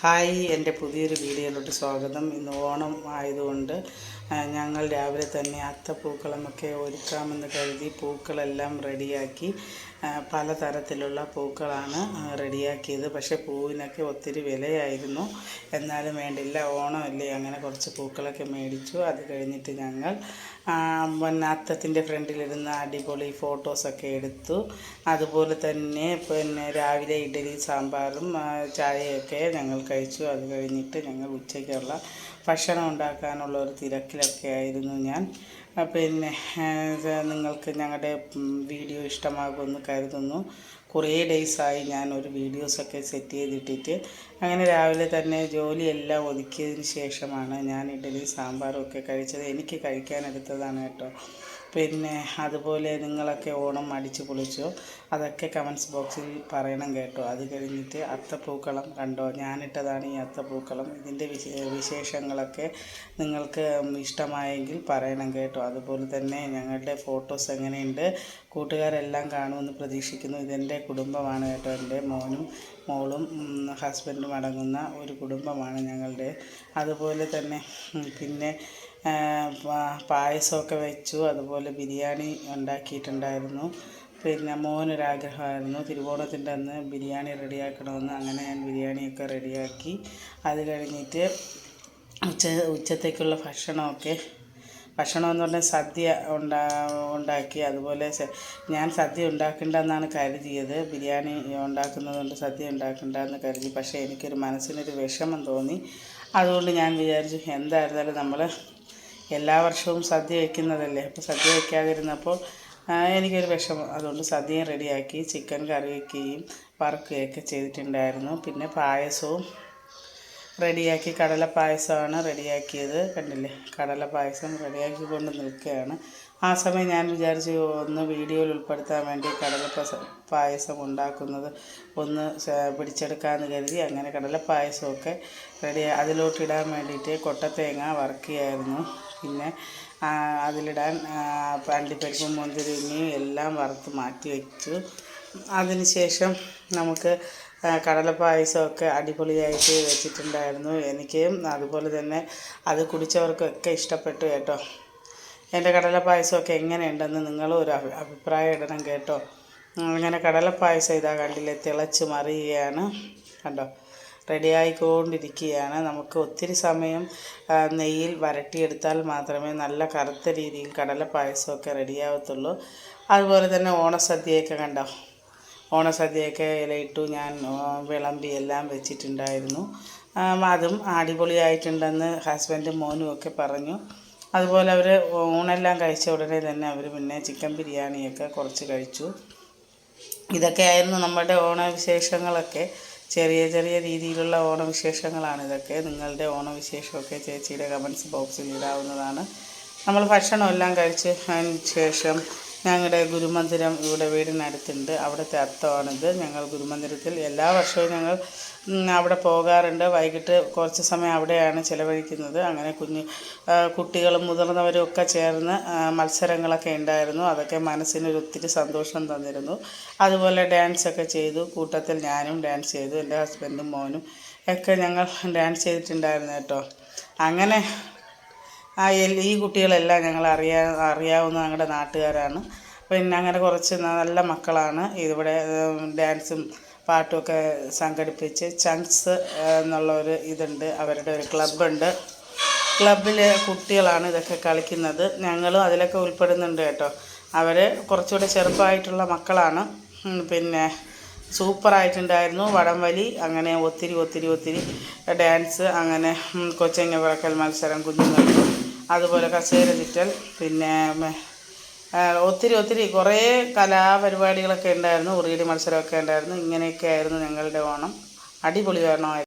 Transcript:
Hi എന്റെ പുതിയൊരു വീഡിയോയിലോട്ട് സ്വാഗതം. ഇന്ന് ഓണം ആയതുകൊണ്ട് ഞങ്ങൾ രാവിലെ തന്നെ അത്തപ്പൂക്കളമൊക്കെ ഒരുക്കാമെന്ന് കരുതി പൂക്കളെല്ലാം റെഡിയാക്കി. പലതരത്തിലുള്ള പൂക്കളാണ് റെഡിയാക്കിയത്. പക്ഷേ പൂവിനൊക്കെ ഒത്തിരി വിലയായിരുന്നു. എന്നാലും വേണ്ടില്ല ഓണമല്ലേ അങ്ങനെ കുറച്ച് പൂക്കളൊക്കെ മേടിച്ചു. അത് കഴിഞ്ഞിട്ട് ഞങ്ങൾ പിന്നെ അത്തത്തിന്റെ ഫ്രണ്ടിലിരുന്ന അടിപൊളി ഫോട്ടോസൊക്കെ എടുത്തു. അതുപോലെ തന്നെ പിന്നെ രാവിലെ ഇഡലി സാമ്പാറും ചായയൊക്കെ ഞങ്ങൾ കഴിച്ചു. അത് കഴിഞ്ഞിട്ട് ഞങ്ങൾ ഉച്ചയ്ക്കുള്ള ഭക്ഷണം ഉണ്ടാക്കാനുള്ള ഒരു തിരക്കിലൊക്കെ ആയിരുന്നു ഞാൻ. പിന്നെ നിങ്ങൾക്ക് ഞങ്ങളുടെ വീഡിയോ ഇഷ്ടമാകുമെന്ന് കരുതുന്നു. കുറേ ഡേയ്സായി ഞാൻ ഒരു വീഡിയോസൊക്കെ സെറ്റ് ചെയ്തിട്ടിട്ട്. അങ്ങനെ രാവിലെ തന്നെ ജോലിയെല്ലാം ഒതുക്കിയതിന് ശേഷമാണ് ഞാൻ ഇഡലി സാമ്പാറും ഒക്കെ കഴിച്ചത്. എനിക്ക് കഴിക്കാനെടുത്തതാണ് കേട്ടോ. പിന്നെ അതുപോലെ നിങ്ങളൊക്കെ ഓണം അടിച്ചു പൊളിച്ചോ. അതൊക്കെ കമൻസ് ബോക്സിൽ പറയണം കേട്ടോ. അത് കഴിഞ്ഞിട്ട് അത്തപ്പൂക്കളം കണ്ടോ? ഞാനിട്ടതാണ് ഈ അത്തപ്പൂക്കളം. ഇതിന്റെ വിശേ വിശേഷങ്ങളൊക്കെ നിങ്ങൾക്ക് ഇഷ്ടമായെങ്കിൽ പറയണം കേട്ടോ. അതുപോലെ തന്നെ ഞങ്ങളുടെ ഫോട്ടോസ് എങ്ങനെയുണ്ട്? കൂട്ടുകാരെല്ലാം കാണുമെന്ന് പ്രതീക്ഷിക്കുന്നു. ഇതെന്റെ കുടുംബമാണ് കേട്ടോ. എന്റെ മോനും മോളും ഹസ്ബൻഡും അടങ്ങുന്ന ഒരു കുടുംബമാണ് ഞങ്ങളുടെ. അതുപോലെ തന്നെ പിന്നെ പായസമൊക്കെ വെച്ചു. അതുപോലെ ബിരിയാണി ഉണ്ടാക്കിയിട്ടുണ്ടായിരുന്നു. പിന്നെ മോനൊരാഗ്രഹമായിരുന്നു. തിരുവോണത്തിന്റെ അന്ന് ബിരിയാണി റെഡിയാക്കണമെന്ന്. അങ്ങനെ ഞാൻ ബിരിയാണിയൊക്കെ റെഡിയാക്കി. അത് കഴിഞ്ഞിട്ട് ഉച്ച ഉച്ചത്തേക്കുള്ള ഭക്ഷണമൊക്കെ ഭക്ഷണം എന്ന് പറഞ്ഞാൽ സദ്യ ഉണ്ടാ ഉണ്ടാക്കി. അതുപോലെ ഞാൻ സദ്യ ഉണ്ടാക്കണ്ടെന്നാണ് കരുതിയത്. ബിരിയാണി ഉണ്ടാക്കുന്നതുകൊണ്ട് സദ്യ ഉണ്ടാക്കണ്ടെന്ന് കരുതി. പക്ഷേ എനിക്കൊരു മനസ്സിനൊരു വിഷമം തോന്നി. അതുകൊണ്ട് ഞാൻ വിചാരിച്ചു എന്തായിരുന്നാലും നമ്മൾ എല്ലാ വർഷവും സദ്യ വയ്ക്കുന്നതല്ലേ അപ്പോൾ സദ്യ വയ്ക്കാതിരുന്നപ്പോൾ എനിക്കൊരു വിഷമം. അതുകൊണ്ട് സദ്യയും റെഡിയാക്കി ചിക്കൻ കറി വയ്ക്കുകയും വറുക്കുകയൊക്കെ ചെയ്തിട്ടുണ്ടായിരുന്നു. പിന്നെ പായസവും റെഡിയാക്കി കടല പായസമാണ് റെഡിയാക്കിയത്. കണ്ടില്ലേ? കടല പായസം റെഡിയാക്കി കൊണ്ട് നിൽക്കുകയാണ്. ആ സമയം ഞാൻ വിചാരിച്ചു ഒന്ന് വീഡിയോയിൽ ഉൾപ്പെടുത്താൻ വേണ്ടി കടല പായസം ഉണ്ടാക്കുന്നത് ഒന്ന് പിടിച്ചെടുക്കാമെന്ന് കരുതി. അങ്ങനെ കടല പായസമൊക്കെ റെഡി അതിലോട്ടിടാൻ വേണ്ടിയിട്ട് കൊട്ടത്തേങ്ങ വറുക്കുകയായിരുന്നു. പിന്നെ അതിലിടാൻ അണ്ടിപ്പരിപ്പും മുന്തിരിങ്ങയും എല്ലാം വറുത്ത് മാറ്റി വെച്ചു. അതിനുശേഷം നമുക്ക് കടലപ്പായസമൊക്കെ കടല പായസമൊക്കെ അടിപൊളിയായിട്ട് വെച്ചിട്ടുണ്ടായിരുന്നു. എനിക്ക് അതുപോലെ തന്നെ അത് കുടിച്ചവർക്കൊക്കെ ഇഷ്ടപ്പെട്ടു കേട്ടോ. എന്റെ കടലപ്പായസമൊക്കെ എങ്ങനെയുണ്ടെന്ന് നിങ്ങളും ഒരു അഭി- അഭിപ്രായം ഇടണം കേട്ടോ. അങ്ങനെ കടലപ്പായസം പായസം ഇതാ കണ്ടില്ലേ തിളച്ച് മറിയുകയാണ്. കണ്ടോ? റെഡിയായിക്കൊണ്ടിരിക്കുകയാണ്. നമുക്ക് ഒത്തിരി സമയം നെയ്യിൽ വരട്ടിയെടുത്താൽ മാത്രമേ നല്ല കറുത്ത രീതിയിൽ കടല പായസമൊക്കെ റെഡിയാവത്തുള്ളൂ. അതുപോലെ തന്നെ ഓണസദ്യയൊക്കെ കണ്ടോ? ഓണസദ്യയൊക്കെ ഇലയിട്ടു ഞാൻ വിളമ്പി എല്ലാം വെച്ചിട്ടുണ്ടായിരുന്നു. അതും അടിപൊളിയായിട്ടുണ്ടെന്ന് ഹസ്ബൻഡും മോനും ഒക്കെ പറഞ്ഞു. അതുപോലെ അവർ ഊണെല്ലാം കഴിച്ച ഉടനെ തന്നെ അവർ പിന്നെ ചിക്കൻ ബിരിയാണിയൊക്കെ കുറച്ച് കഴിച്ചു. ഇതൊക്കെയായിരുന്നു നമ്മുടെ ഓണവിശേഷങ്ങളൊക്കെ. ചെറിയ ചെറിയ രീതിയിലുള്ള ഓണവിശേഷങ്ങളാണ് ഇതൊക്കെ. നിങ്ങളുടെ ഓണവിശേഷമൊക്കെ ചേച്ചിയുടെ കമൻസ് ബോക്സിൽ ഇടാവുന്നതാണ്. നമ്മൾ ഭക്ഷണമെല്ലാം കഴിച്ച് അതിന് ശേഷം ഞങ്ങളുടെ ഗുരുമന്ദിരം ഇവിടെ വീടിനടുത്തുണ്ട്. അവിടുത്തെ അർത്ഥമാണിത്. ഞങ്ങൾ ഗുരുമന്ദിരത്തിൽ എല്ലാ വർഷവും ഞങ്ങൾ അവിടെ പോകാറുണ്ട്. വൈകിട്ട് കുറച്ച് സമയം അവിടെയാണ് ചിലവഴിക്കുന്നത്. അങ്ങനെ കുഞ്ഞ് കുട്ടികളും മുതിർന്നവരും ഒക്കെ ചേർന്ന് മത്സരങ്ങളൊക്കെ ഉണ്ടായിരുന്നു. അതൊക്കെ മനസ്സിനൊരു ഒത്തിരി സന്തോഷം തന്നിരുന്നു. അതുപോലെ ഡാൻസൊക്കെ ചെയ്തു. കൂട്ടത്തിൽ ഞാനും ഡാൻസ് ചെയ്തു. എന്റെ ഹസ്ബൻഡും മോനും ഒക്കെ ഞങ്ങൾ ഡാൻസ് ചെയ്തിട്ടുണ്ടായിരുന്നു കേട്ടോ. അങ്ങനെ ആ ഈ കുട്ടികളെല്ലാം ഞങ്ങൾ അറിയാ അറിയാവുന്ന ഞങ്ങളുടെ നാട്ടുകാരാണ്. പിന്നെ അങ്ങനെ കുറച്ച് നല്ല മക്കളാണ്. ഇവിടെ ഡാൻസും പാട്ടുമൊക്കെ സംഘടിപ്പിച്ച് ചങ്ക്സ് എന്നുള്ള ഒരു ഇതുണ്ട്. അവരുടെ ഒരു ക്ലബ്ബുണ്ട്. ക്ലബിലെ കുട്ടികളാണ് ഇതൊക്കെ കളിക്കുന്നത്. ഞങ്ങളും അതിലൊക്കെ ഉൾപ്പെടുന്നുണ്ട് കേട്ടോ. അവർ കുറച്ചുകൂടെ ചെറുപ്പമായിട്ടുള്ള മക്കളാണ്. പിന്നെ സൂപ്പറായിട്ടുണ്ടായിരുന്നു. വടംവലി അങ്ങനെ ഒത്തിരി ഒത്തിരി ഒത്തിരി ഡാൻസ് അങ്ങനെ കൊച്ചങ്ങ മത്സരം കുഞ്ഞുങ്ങൾക്ക് അതുപോലെ കസേര ചുറ്റൽ പിന്നെ ഒത്തിരി ഒത്തിരി കുറേ കലാപരിപാടികളൊക്കെ ഉണ്ടായിരുന്നു ഉറിയടി മത്സരമൊക്കെ ഉണ്ടായിരുന്നു ഇങ്ങനെയൊക്കെ ആയിരുന്നു ഞങ്ങളുടെ ഓണം. അടിപൊളി ഓണമായിരുന്നു